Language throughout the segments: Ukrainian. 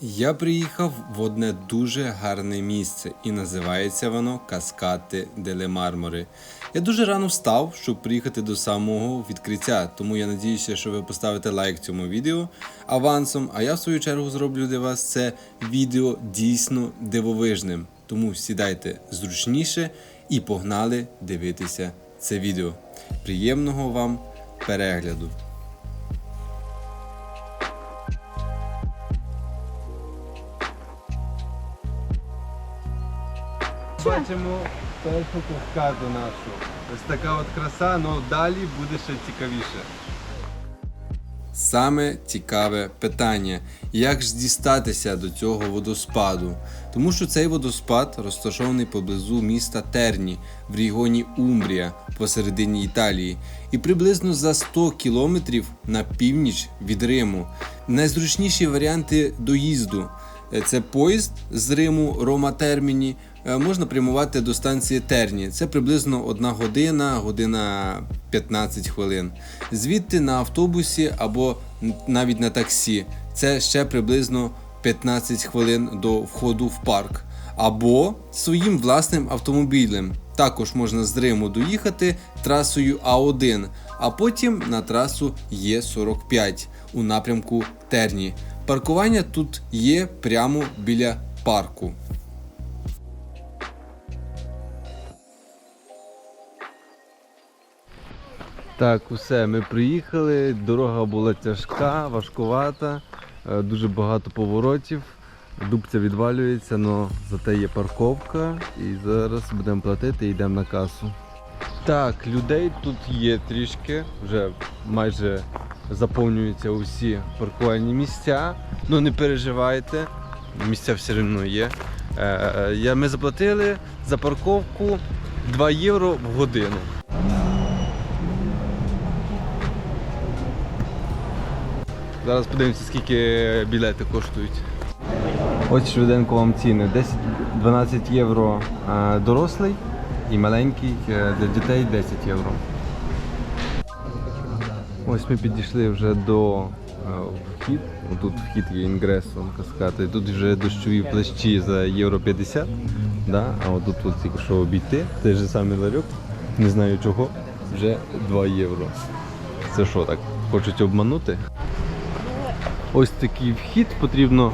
Я приїхав в одне дуже гарне місце, і називається воно Каскати Деле Мармори. Я дуже рано встав, щоб приїхати до самого відкриття, тому я надіюся, що ви поставите лайк цьому відео авансом. А я в свою чергу зроблю для вас це відео дійсно дивовижним. Тому сідайте зручніше і погнали дивитися це відео. Приємного вам перегляду! Бачимо першу каскаду нашу. Ось така от краса, але далі буде ще цікавіше. Саме цікаве питання, як ж дістатися до цього водоспаду? Тому що цей водоспад розташований поблизу міста Терні в регіоні Умбрія посередині Італії і приблизно за 100 кілометрів на північ від Риму. Найзручніші варіанти доїзду це поїзд з Риму Рома Терміні. Е, Можна прямувати до станції Терні. Це приблизно 1 година, година 15 хвилин. Звідти на автобусі або навіть на таксі. Це ще приблизно 15 хвилин до входу в парк. Або своїм власним автомобілем. Також можна з Риму доїхати трасою А1, а потім на трасу Є45 у напрямку Терні. Паркування тут є прямо біля парку. Так, усе, ми приїхали. Дорога була тяжка, важкувата, е, дуже багато поворотів. Дубця відвалюється, але зате є парковка. І зараз будемо платити і йдемо на касу. Так, людей тут є трішки, вже майже заповнюються усі паркувальні місця. Ну не переживайте, місця все одно є. Е, е, Ми заплатили за парковку 2 євро в годину. Зараз подивимося, скільки білети коштують. Ось швиденько вам ціни. 10-12 євро е, дорослий і маленький е, для дітей 10 євро. Ось ми підійшли вже до е, вхід. Тут вхід є інгресом каскати. Тут вже дощові плащі за євро 50. Да? А от тут тільки що обійти. Той же самий ларьок. Не знаю чого. Вже 2 євро. Це що так? Хочуть обманути? Ось такий вхід, потрібно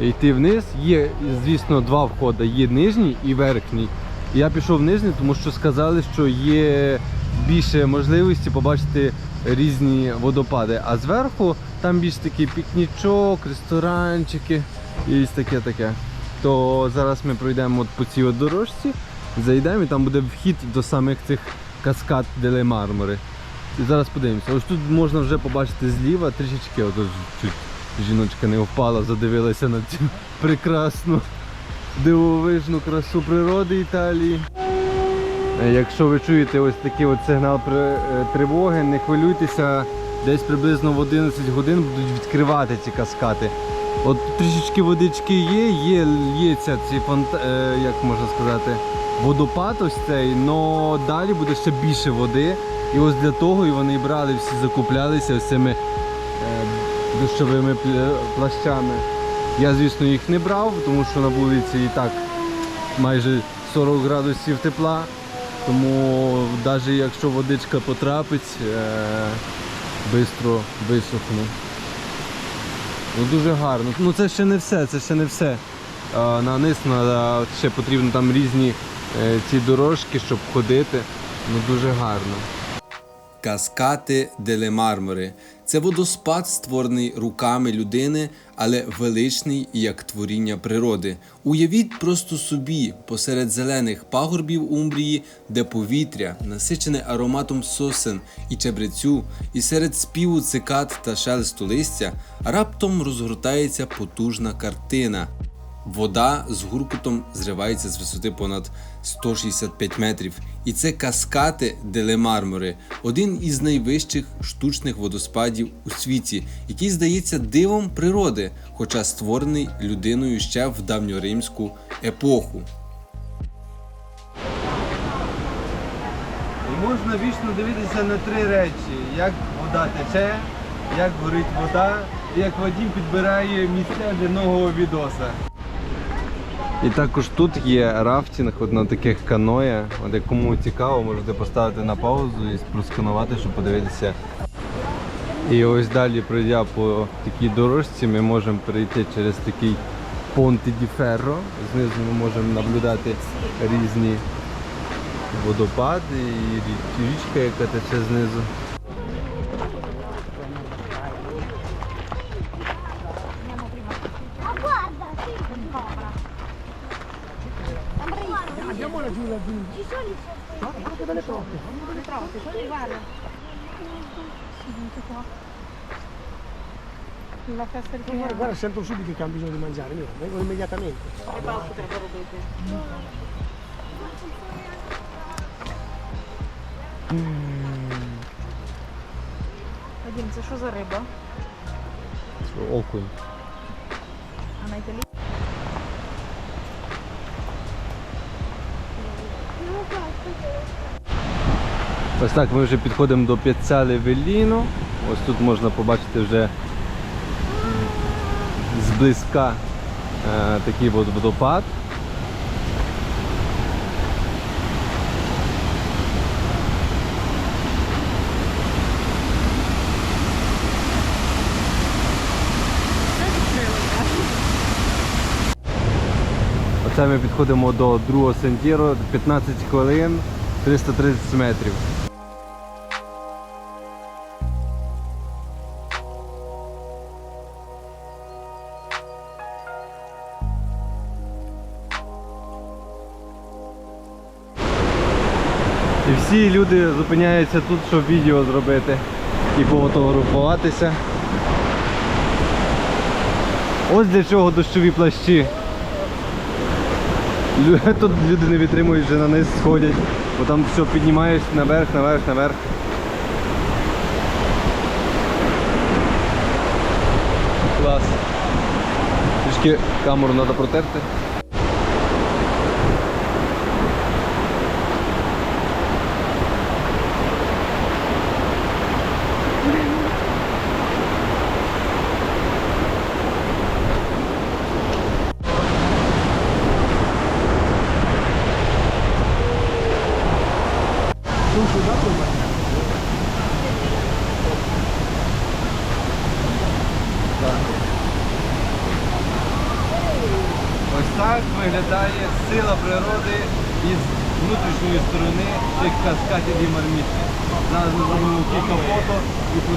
йти вниз. Є, звісно, два входи. Є нижній і верхній. Я пішов нижній, тому що сказали, що є більше можливості побачити різні водопади. А зверху там більш такий пікнічок, ресторанчики і ось таке таке. То зараз ми пройдемо от по цій дорожці, зайдемо і там буде вхід до самих цих каскад Деле Мармори. І зараз подивимося. Ось тут можна вже побачити зліва трішечки, ото ж чуть жіночка не впала, задивилася на цю прекрасну дивовижну красу природи Італії. Е, Якщо ви чуєте ось такий от сигнал е, тривоги, не хвилюйтеся, десь приблизно в 11 годин будуть відкривати ці каскати. От трішечки водички є, є лється ці фонт... е, як можна сказати, водопад ось цей, але далі буде ще більше води. І ось для того і вони брали, всі закуплялися ось цими дощовими плащами. Я, звісно, їх не брав, тому що на вулиці і так майже 40 градусів тепла. Тому навіть якщо водичка потрапить, швидко висохне. Ну дуже гарно. Ну це ще не все, це ще не все. На низ ще потрібно там різні е, ці дорожки, щоб ходити. Ну дуже гарно. Каскати Деле Мармори це водоспад, створений руками людини, але величний як творіння природи. Уявіть просто собі посеред зелених пагорбів Умбрії, де повітря насичене ароматом сосен і чебрецю, і серед співу цикад та шелесту листя раптом розгортається потужна картина. Вода з гуркутом зривається з висоти понад 165 метрів. І це каскати Деле Мармори, один із найвищих штучних водоспадів у світі, який здається дивом природи, хоча створений людиною ще в давньоримську епоху. І можна вічно дивитися на три речі: як вода тече, як горить вода як Вадим підбирає місця для нового відоса. І також тут є рафтинг от на таких каноє. От кому цікаво, можете поставити на паузу і просканувати, щоб подивитися. І ось далі, пройдя по такій дорожці, ми можемо перейти через такий Понте ді Ферро. Знизу ми можемо наблюдати різні водопади і річка, яка тече знизу. La festa del Guarda, guarda, sento subito che hanno bisogno di mangiare, io vengono immediatamente. Вадим, це що за риба? Окунь. А на італійській? Ось так ми вже підходимо до П'яцяли Веліно. Ось тут можна побачити вже зблизька е, такий водопад. Оце ми підходимо до другого сентіру, 15 хвилин, 330 метрів. І всі люди зупиняються тут, щоб відео зробити і пофотографуватися. Ось для чого дощові плащі. Тут люди не витримують, вже на низ сходять, бо там все піднімаєш наверх, наверх, наверх. Клас. Трішки камеру треба протерти. Ось так виглядає сила природи із внутрішньої сторони цих каскадів і мармітки. Зараз ми зробимо кілька фото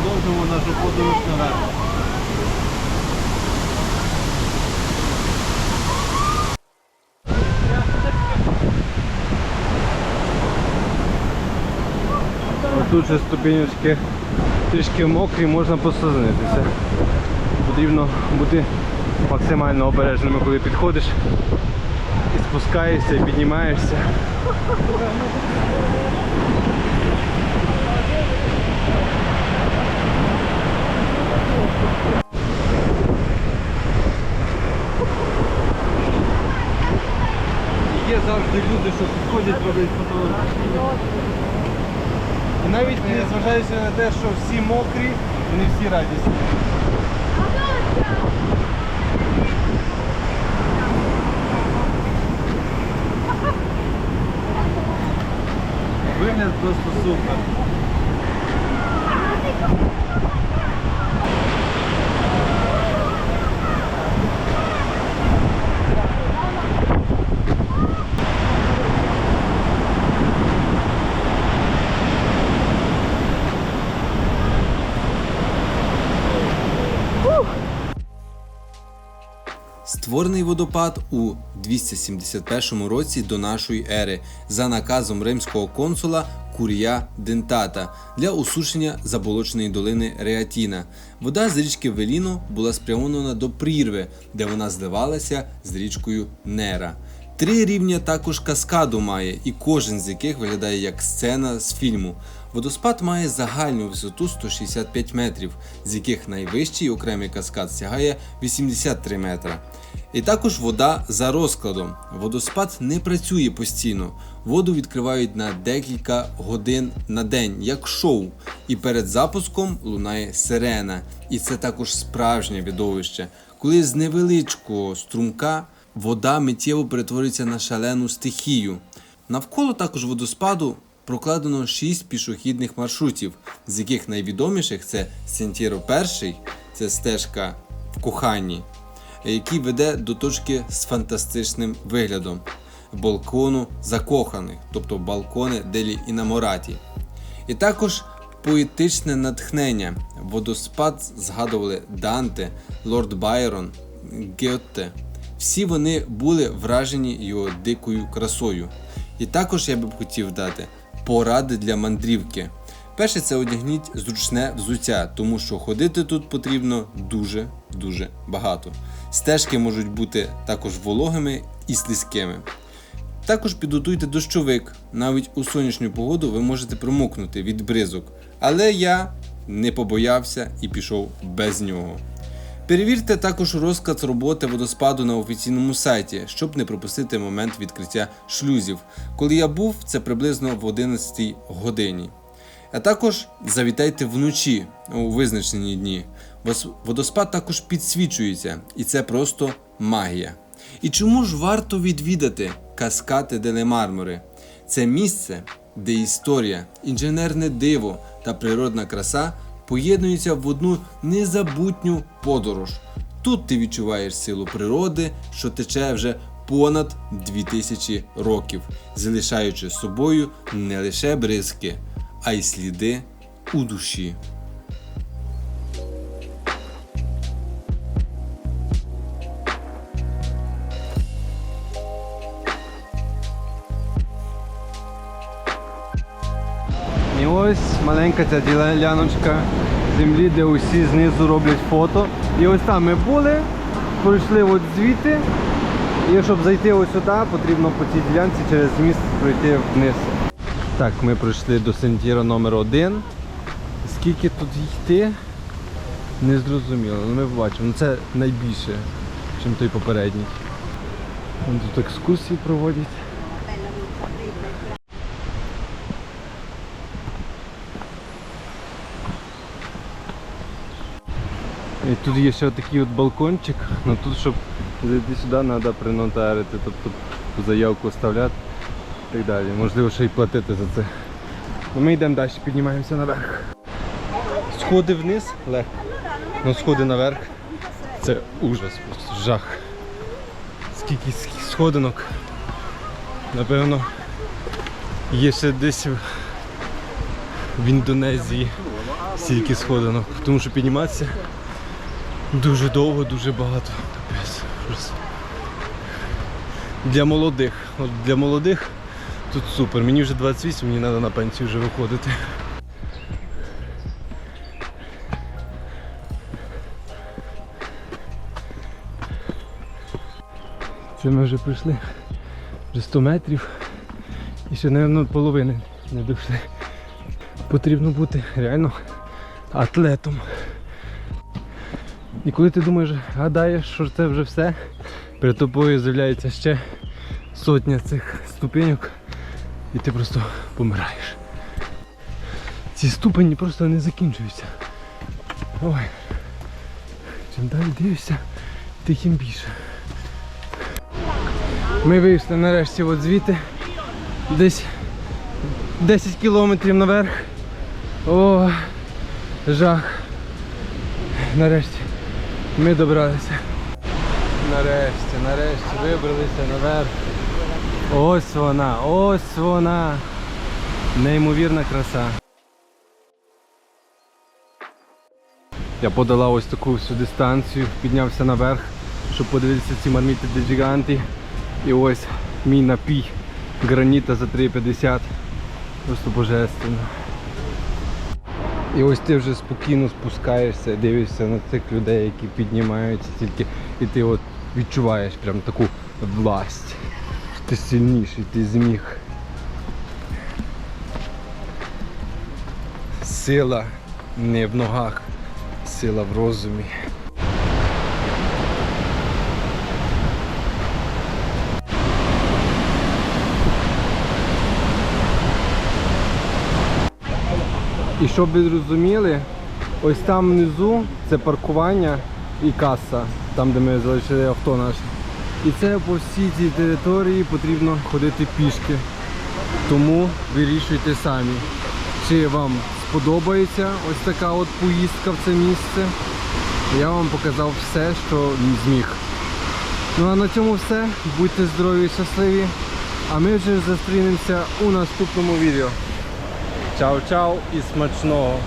і продовжимо нашу подорож наверх. Тут же ступенечки трішки мокрі, можна послизнитися. Потрібно бути максимально обережними, коли підходиш і спускаєшся, і піднімаєшся. Є завжди люди, що підходять, роблять фотографії. І навіть не зважаючи на те, що всі мокрі, вони всі радісні. Вигляд просто супер. Створений водопад у 271 році до нашої ери за наказом римського консула Курія Дентата для усушення заболоченої долини Реатіна. Вода з річки Веліно була спрямована до прірви, де вона зливалася з річкою Нера. Три рівня також каскаду має, і кожен з яких виглядає як сцена з фільму. Водоспад має загальну висоту 165 метрів, з яких найвищий окремий каскад сягає 83 метра. І також вода за розкладом. Водоспад не працює постійно. Воду відкривають на декілька годин на день, як шоу. І перед запуском лунає сирена. І це також справжнє видовище, коли з невеличкого струмка вода миттєво перетворюється на шалену стихію. Навколо також водоспаду прокладено 6 пішохідних маршрутів, з яких найвідоміших це Сентєро перший, це стежка в коханні, який веде до точки з фантастичним виглядом балкону закоханих, тобто балкони делі інамораті. І також поетичне натхнення. Водоспад згадували Данте, Лорд Байрон, Гетте. Всі вони були вражені його дикою красою. І також я би хотів дати поради для мандрівки. Перше, це одягніть зручне взуття, тому що ходити тут потрібно дуже дуже багато. Стежки можуть бути також вологими і слизькими. Також підготуйте дощовик. Навіть у сонячну погоду ви можете промокнути від бризок. Але я не побоявся і пішов без нього. Перевірте також розклад роботи водоспаду на офіційному сайті, щоб не пропустити момент відкриття шлюзів. Коли я був, це приблизно в 11 годині. А також завітайте вночі у визначені дні. Водоспад також підсвічується, і це просто магія. І чому ж варто відвідати Каскати Деле Мармори? Це місце, де історія, інженерне диво та природна краса поєднуються в одну незабутню подорож. Тут ти відчуваєш силу природи, що тече вже понад 2000 років, залишаючи собою не лише бризки, а й сліди у душі. Ось маленька ця діляночка землі, де усі знизу роблять фото. І ось там ми були, пройшли от звідти. І щоб зайти ось сюди, потрібно по цій ділянці через міст пройти вниз. Так, ми пройшли до сентіра номер 1 Скільки тут йти, не зрозуміло. Ну, ми побачимо. Ну, це найбільше, ніж той попередній. Тут екскурсії проводять. І тут є ще такий от балкончик, ну тут, щоб зайти сюди, треба принотарити, тобто заявку оставляти і так далі. Можливо, ще й платити за це. Ну, ми йдемо далі, піднімаємося наверх. Сходи вниз легко. Ну сходи наверх. Це ужас, просто жах. Скільки ск- сходинок. Напевно, є ще десь в- в Індонезії стільки сходинок. Тому що підніматися Дуже довго, дуже багато. Для молодих. От для молодих тут супер. Мені вже 28, мені треба на пенсію вже виходити. Це ми вже прийшли. Вже 100 метрів. І ще, мабуть, половини не дійшли. Потрібно бути реально атлетом. І коли ти думаєш, гадаєш, що це вже все, перед тобою з'являється ще сотня цих ступеньок, і ти просто помираєш. Ці ступені просто не закінчуються. Ой. Чим далі дивишся, тим більше. Ми вийшли нарешті от звідти. Десь 10 кілометрів наверх. О, жах. Нарешті ми добралися. Нарешті, нарешті вибралися наверх. Ось вона, ось вона. Неймовірна краса. Я подала ось таку всю дистанцію, піднявся наверх, щоб подивитися ці марміти де гіганти. І ось мій напій граніта за 3,50. Просто божественно. І ось ти вже спокійно спускаєшся, дивишся на цих людей, які піднімаються тільки, і ти от відчуваєш прям таку власть. ти сильніший, ти зміг. Сила не в ногах, сила в розумі. І щоб ви зрозуміли, ось там внизу це паркування і каса, там де ми залишили авто наше. І це по всій цій території потрібно ходити пішки. Тому вирішуйте самі, чи вам сподобається ось така от поїздка в це місце. Я вам показав все, що зміг. Ну а на цьому все. Будьте здорові і щасливі. А ми вже зустрінемося у наступному відео. Чао-чао і смачного!